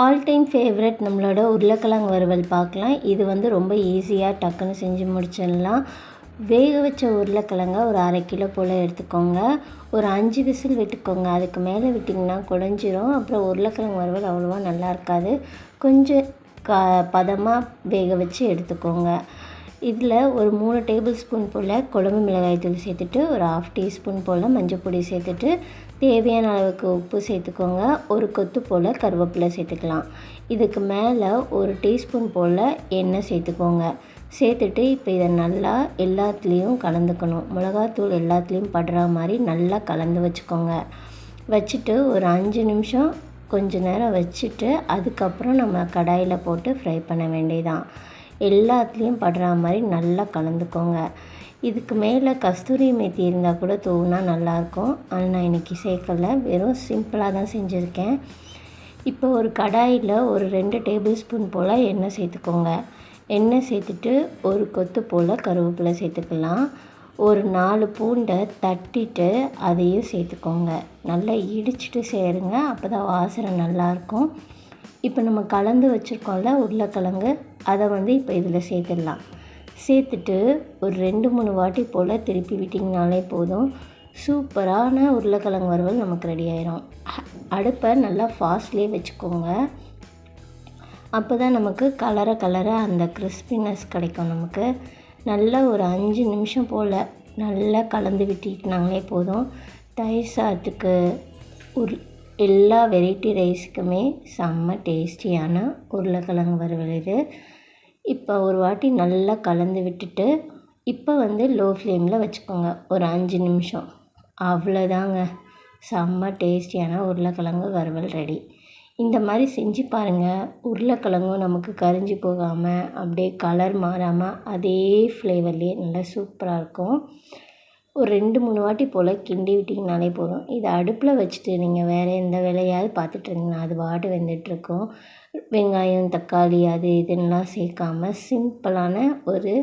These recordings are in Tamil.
ஆல் டைம் ஃபேவரட் நம்மளோட உருளைக்கிழங்கு வறுவல் பார்க்கலாம். இது வந்து ரொம்ப ஈஸியாக டக்குன்னு செஞ்சு முடிச்சிடலாம். வேக வச்ச உருளைக்கிழங்க ஒரு அரை கிலோ போல் எடுத்துக்கோங்க. ஒரு அஞ்சு விசில் விட்டுக்கோங்க. அதுக்கு மேலே விட்டிங்கன்னா குழஞ்சிரும் அப்புறம் உருளைக்கிழங்கு வறுவல் அவ்வளோவா நல்லா இருக்காது. கொஞ்சம் க பதமாக வேக வச்சு எடுத்துக்கோங்க. இதில் ஒரு மூணு டேபிள் ஸ்பூன் போல் குழம்பு மிளகாய் தூள் சேர்த்துட்டு ஒரு ஆஃப் டீஸ்பூன் போல் மஞ்சள் பொடி சேர்த்துட்டு தேவையான அளவுக்கு உப்பு சேர்த்துக்கோங்க. ஒரு கொத்து போல் கருவேப்பிலை சேர்த்துக்கலாம். இதுக்கு மேலே ஒரு டீஸ்பூன் போல் எண்ணெய் சேர்த்துக்கோங்க. சேர்த்துட்டு இப்போ இதை நல்லா எல்லாத்துலேயும் கலந்துக்கணும். மிளகாத்தூள் எல்லாத்துலேயும் படுற மாதிரி நல்லா கலந்து வச்சுக்கோங்க. வச்சுட்டு ஒரு அஞ்சு நிமிஷம் கொஞ்ச நேரம் வச்சுட்டு அதுக்கப்புறம் நம்ம கடாயில் போட்டு ஃப்ரை பண்ண வேண்டியதான் எல்லாத்துலேயும் படுற மாதிரி நல்லா கலந்துக்கோங்க. இதுக்கு மேலே கஸ்தூரி மேத்தி இருந்தால் கூட தூவினா நல்லாயிருக்கும் ஆனால் நான் இன்றைக்கி சேர்க்கலை. வெறும் சிம்பிளாக தான் செஞ்சுருக்கேன். இப்போ ஒரு கடாயில் ஒரு ரெண்டு டேபிள் ஸ்பூன் போல் எண்ணெய் சேர்த்துக்கோங்க. எண்ணெய் சேர்த்துட்டு ஒரு கொத்து போல் கருவேப்பிலை சேர்த்துக்கலாம். ஒரு நாலு பூண்டை தட்டிட்டு அதையும் சேர்த்துக்கோங்க. நல்லா இடிச்சிட்டு சேருங்க. அப்போ தான் வாசனை நல்லாயிருக்கும் இப்போ நம்ம கலந்து வச்சுருக்கோம்ல உருளைக்கிழங்கு அதை வந்து இப்போ இதில் சேர்த்துடலாம். சேர்த்துட்டு ஒரு ரெண்டு மூணு வாட்டி போல் திருப்பி விட்டிங்கனாலே போதும். சூப்பரான உருளைக்கிழங்கு வறுவல் நமக்கு ரெடி ஆயிரும். அடுப்பை நல்லா ஃபாஸ்ட்லேயே வச்சுக்கோங்க. அப்போ தான் நமக்கு கலர கலர அந்த கிறிஸ்பினஸ் கிடைக்கும் நமக்கு. நல்லா ஒரு அஞ்சு நிமிஷம் போல் நல்லா கலந்து விட்டுக்கிட்டாங்களே போதும். தயிர் சாத்துக்கு உரு எல்லா வெரைட்டி ரைஸுக்குமே செம்ம டேஸ்டியான உருளைக்கிழங்கு வறுவல் இது. இப்போ ஒரு வாட்டி நல்லா கலந்து விட்டுட்டு இப்போ வந்து லோ ஃப்ளேமில் வச்சுக்கோங்க. ஒரு அஞ்சு நிமிஷம். அவ்வளோதாங்க. செம்ம டேஸ்டியான உருளைக்கிழங்கு வறுவல் ரெடி. இந்த மாதிரி செஞ்சு பாருங்கள் உருளைக்கிழங்கும் நமக்கு கரிஞ்சு போகாமல் அப்படியே கலர் மாறாமல் அதே ஃப்ளேவர்லேயே நல்லா சூப்பராக இருக்கும். ஒரு ரெண்டு மூணு வாட்டி போல் கிண்டி விட்டிங்கனாலே போதும். இதை அடுப்பில் வச்சுட்டு நீங்கள் வேறு எந்த வேலையாவது பார்த்துட்ருந்தீங்கன்னா அது பாட்டு வெந்துட்டுருக்கும். வெங்காயம் தக்காளி அது இதுன்னெலாம் சேர்க்காம சிம்பிளான ஒரு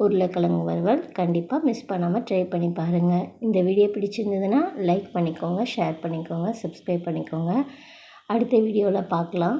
உருளைக்கிழங்கு வறுவல் கண்டிப்பாக மிஸ் பண்ணாமல் ட்ரை பண்ணி பாருங்கள் இந்த வீடியோ பிடிச்சிருந்ததுன்னா லைக் பண்ணிக்கோங்க ஷேர் பண்ணிக்கோங்க சப்ஸ்கிரைப் பண்ணிக்கோங்க. அடுத்த வீடியோவில் பார்க்கலாம்.